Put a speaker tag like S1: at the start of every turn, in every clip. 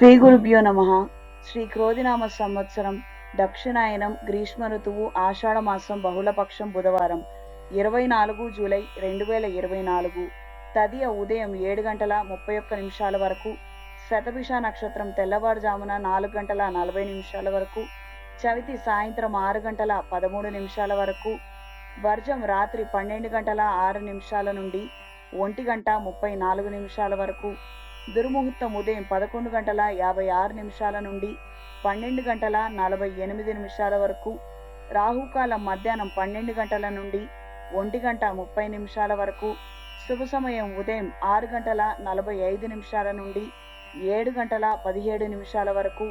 S1: శ్రీ గురుభ్యో నమ. శ్రీ క్రోధినామ సంవత్సరం దక్షిణాయనం గ్రీష్మ ఋతువు ఆషాఢ మాసం బహుళపక్షం బుధవారం. ఇరవై నాలుగు జూలై రెండు వేల ఇరవై నాలుగు. తదియ ఉదయం ఏడు గంటల ముప్పై ఒక్క నిమిషాల వరకు శతభిష నక్షత్రం తెల్లవారుజామున నాలుగు గంటల నలభై నిమిషాల వరకు చవితి సాయంత్రం ఆరు గంటల పదమూడు నిమిషాల వరకు వర్జం రాత్రి పన్నెండు గంటల ఆరు నిమిషాల నుండి ఒంటి గంట ముప్పై నాలుగు నిమిషాల వరకు దుర్ముహూర్తం ఉదయం పదకొండు గంటల యాభై ఆరు నిమిషాల నుండి పన్నెండు గంటల నలభై ఎనిమిది నిమిషాల వరకు రాహుకాలం మధ్యాహ్నం పన్నెండు గంటల నుండి ఒంటి గంట ముప్పై నిమిషాల వరకు శుభ సమయం ఉదయం ఆరు గంటల నలభై ఐదు నిమిషాల నుండి ఏడు గంటల పదిహేడు నిమిషాల వరకు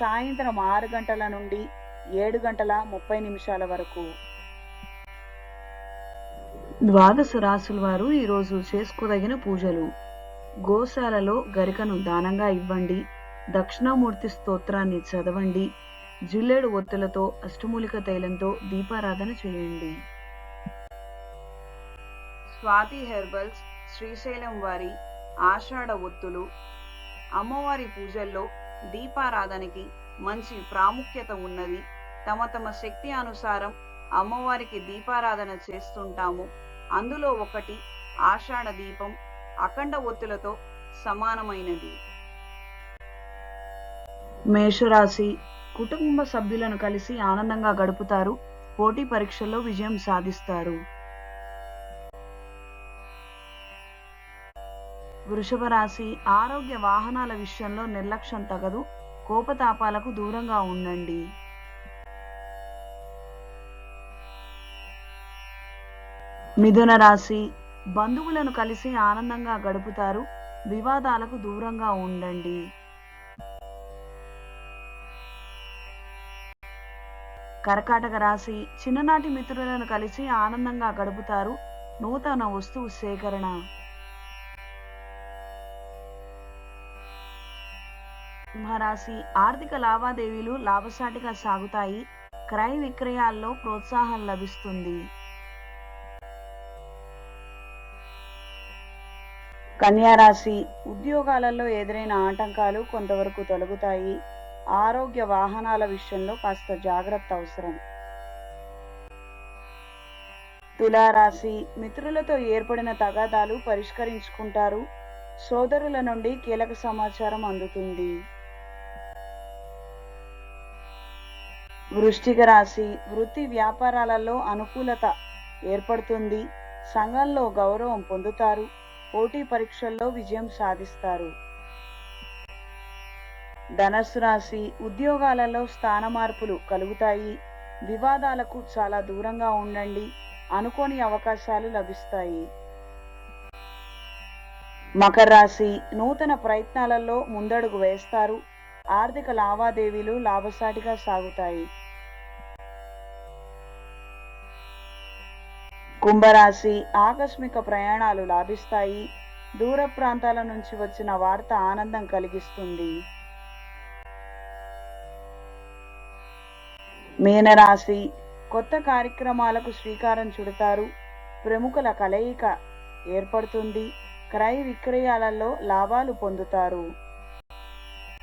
S1: సాయంత్రం ఆరు గంటల నుండి ఏడు గంటల ముప్పై నిమిషాల వరకు. ద్వాదశ రాశుల వారు ఈరోజు చేసుకోదగిన పూజలు. గోశాలలో గరికను దానంగా ఇవ్వండి. దక్షిణామూర్తి స్తోత్రాన్ని చదవండి. జిల్లేడు ఒత్తులతో అష్టమూలిక తైలంతో దీపారాధన చేయండి. స్వాతి హెర్బల్స్ శ్రీశైలం వారి ఆషాఢ ఒత్తులు. అమ్మవారి పూజల్లో దీపారాధనకి మంచి ప్రాముఖ్యత ఉన్నది. తమ తమ శక్తి అనుసారం అమ్మవారికి దీపారాధన చేస్తుంటాము. అందులో ఒకటి ఆషాఢ దీపం అఖండ ఒత్తులతో సమానమైనది. మేషరాశి కుటుంబ సభ్యులను కలిసి ఆనందంగా గడుపుతారు. పోటీ పరీక్షల్లో విజయం సాధిస్తారు. వృషభ రాశి ఆరోగ్య వాహనాల విషయంలో నిర్లక్ష్యం తగదు. కోపతాపాలకు దూరంగా ఉండండి. మిథున రాశి బంధువులను కలిసి ఆనందంగా గడుపుతారు. వివాదాలకు దూరంగా ఉండండి. కర్కాటక రాశి చిన్ననాటి మిత్రులను కలిసి ఆనందంగా గడుపుతారు. నూతన వస్తువు సేకరణ. సింహరాశి ఆర్థిక లావాదేవీలు లాభసాటిగా సాగుతాయి. క్రయ విక్రయాల్లో ప్రోత్సాహం లభిస్తుంది. కన్యారాశి ఉద్యోగాలలో ఎదురైన ఆటంకాలు కొంతవరకు తొలగుతాయి. ఆరోగ్య వాహనాల విషయంలో కాస్త జాగ్రత్త అవసరం. తులారాశి మిత్రులతో ఏర్పడిన తగాదాలు పరిష్కరించుకుంటారు. సోదరుల నుండి కీలక సమాచారం అందుతుంది. వృష్టిక రాశి వృత్తి వ్యాపారాలలో అనుకూలత ఏర్పడుతుంది. సంఘంలో గౌరవం పొందుతారు. పోటీ పరీక్షల్లో విజయం సాధిస్తారు. ధనస్సు రాశి ఉద్యోగాలలో స్థాన మార్పులు కలుగుతాయి. వివాదాలకు చాలా దూరంగా ఉండండి. అనుకోని అవకాశాలు లభిస్తాయి. మకర రాశి నూతన ప్రయత్నాలలో ముందడుగు వేస్తారు. ఆర్థిక లావాదేవీలు లాభసాటిగా సాగుతాయి. కుంభరాశి ఆకస్మిక ప్రయాణాలు లాభిస్తాయి. దూర ప్రాంతాల నుంచి వచ్చిన వార్త ఆనందం కలిగిస్తుంది. మీనరాశి కొత్త కార్యక్రమాలకు శ్రీకారం చుడతారు. ప్రముఖుల కలయిక ఏర్పడుతుంది. క్రయ విక్రయాలలో లాభాలు పొందుతారు.